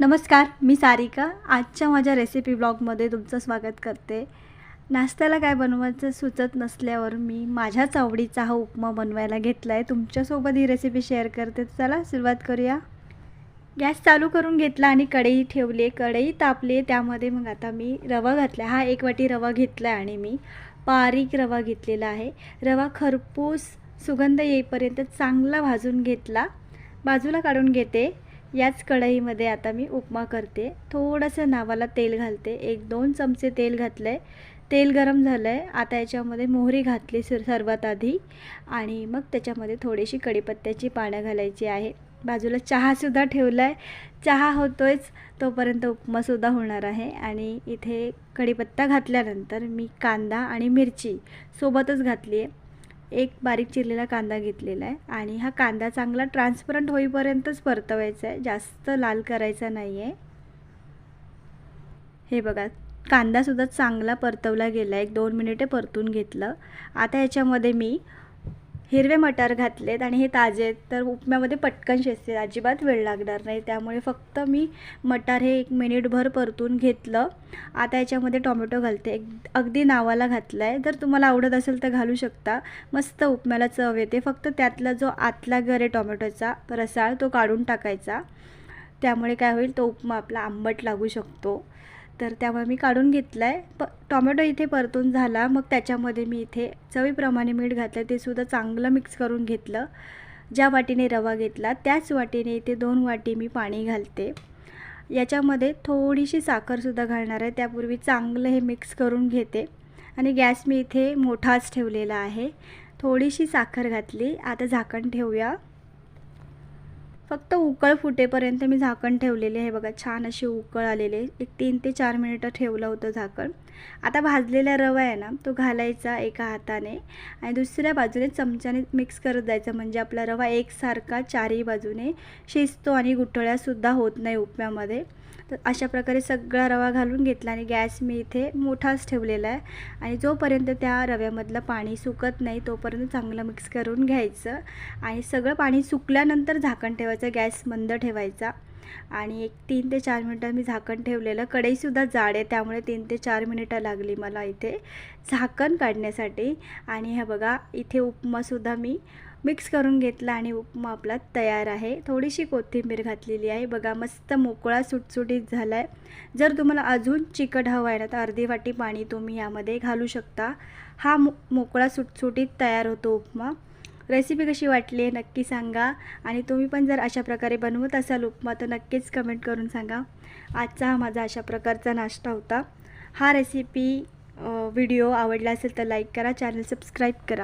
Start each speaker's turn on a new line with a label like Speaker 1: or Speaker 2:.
Speaker 1: नमस्कार मी सारिका. आजच्या माझ्या रेसिपी ब्लॉगमध्ये तुमचं स्वागत करते. नाश्त्याला काय बनवायचं सुचत नसल्यावर मी माझ्याच आवडीचा हा उपमा बनवायला घेतला आहे तुमच्यासोबत ही रेसिपी शेअर करते. चला सुरुवात करूया. गॅस चालू करून घेतला आणि कढई ठेवली. कढई तापली. त्यामध्ये मग आता मी रवा घातला हा एक वाटी रवा घेतला आहे आणि मी बारीक रवा घेतलेला आहे. रवा खरपूस सुगंध येईपर्यंत चांगला भाजून घेतला. बाजूला काढून घेते. याच कढईमध्ये आता मी उपमा करते. थोडंसं नावाला तेल घालते. एक दोन चमचे तेल घातलं आहे तेल गरम झालं आहे आता याच्यामध्ये मोहरी घातली सर सर्वात आधी. आणि मग त्याच्यामध्ये थोडीशी कढीपत्त्याची पानं घालायची आहे. बाजूला चहासुद्धा ठेवला आहे चहा होतोयच. तोपर्यंत उपमासुद्धा होणार आहे. आणि इथे कढीपत्ता घातल्यानंतर मी कांदा आणि मिरची सोबतच घातली आहे एक बारीक चिरलेला कांदा घेतलेला आहे आणि हा कांदा चांगला ट्रान्सपरंट होईपर्यंतच परतवायचा आहे. जास्त लाल करायचा नाही आहे हे बघा कांदासुद्धा चांगला परतवला गेला एक दोन मिनिटे परतून घेतलं. आता याच्यामध्ये मी हिरवे मटार घातलेत आणि हे ताजे आहेत. तर उपम्यामध्ये पटकन शिजते. अजिबात वेळ लागणार नाही. त्यामुळे फक्त मी मटार हे एक मिनिटभर परतून घेतलं. आता याच्यामध्ये टोमॅटो घालते. एक अगदी नावाला घातला आहे जर तुम्हाला आवडत असेल तर घालू शकता. मस्त उपम्याला चव येते. फक्त त्यातला जो आतला गर आहे टोमॅटोचा रसाळ तो काढून टाकायचा. त्यामुळे काय होईल? तो उपमा आपला आंबट लागू शकतो. तर त्यामुळे मी काढून घेतला आहे प टॉमॅटो इथे परतून झाला. मग त्याच्यामध्ये मी इथे चवीप्रमाणे मीठ घातलं ते सुद्धा चांगलं मिक्स करून घेतलं. ज्या वाटीने रवा घेतला त्याच वाटीने इथे दोन वाटी मी पाणी घालते. याच्यामध्ये थोडीशी साखरसुद्धा घालणार आहे. त्यापूर्वी चांगलं हे मिक्स करून घेते. आणि गॅस मी इथे मोठाच ठेवलेला आहे. थोडीशी साखर घातली. आता झाकण ठेवूया. फक्त उकळ फुटेपर्यंत मी झाकण ठेवलेले आहे बघा छान अशी उकळ आलेले एक तीन ते चार मिनिटं ठेवलं होतं झाकण. आता भाजलेला रवा आहे ना तो घालायचा एका हाताने आणि दुसऱ्या बाजूने चमच्याने मिक्स करत जायचं. म्हणजे आपला रवा एकसारखा चारही बाजूने शिजतो आणि गुठळ्यासुद्धा होत नाही उपम्यामध्ये. तर अशा प्रकारे सगळा रवा घालून घेतला आणि गॅस मी इथे मोठाच ठेवलेला आहे. आणि जोपर्यंत त्या रव्यामधलं पाणी सुकत नाही तोपर्यंत चांगलं मिक्स करून घ्यायचं. आणि सगळं पाणी सुकल्यानंतर झाकण ठेवायचं. गॅस मंद ठेवायचा आणि एक तीन ते चार मिनटं मी झाकण ठेवलेलं. कढईसुद्धा जाड आहे त्यामुळे तीन ते चार मिनिटं लागली मला इथे झाकण काढण्यासाठी. आणि हे बघा इथे उपमासुद्धा मी मिक्स करून घेतला आणि उपमा आपला तयार आहे. थोडीशी कोथिंबीर घातलेली आहे. बघा मस्त मोकळा सुटसुटीत झाला आहे जर तुम्हाला अजून चिकट हवं आहे ना तर अर्धी वाटी पाणी तुम्ही यामध्ये घालू शकता. हा मो मोकळा सुटसुटीत तयार होतो उपमा. रेसिपी कशी वाटली आहे नक्की सांगा. आणि तुम्ही पण जर अशा प्रकारे बनवत असाल उपमा तर नक्कीच कमेंट करून सांगा. आजचा हा माझा अशा प्रकारचा नाश्ता होता. हा रेसिपी व्हिडिओ आवडला असेल तर लाईक करा चॅनल सबस्क्राईब करा.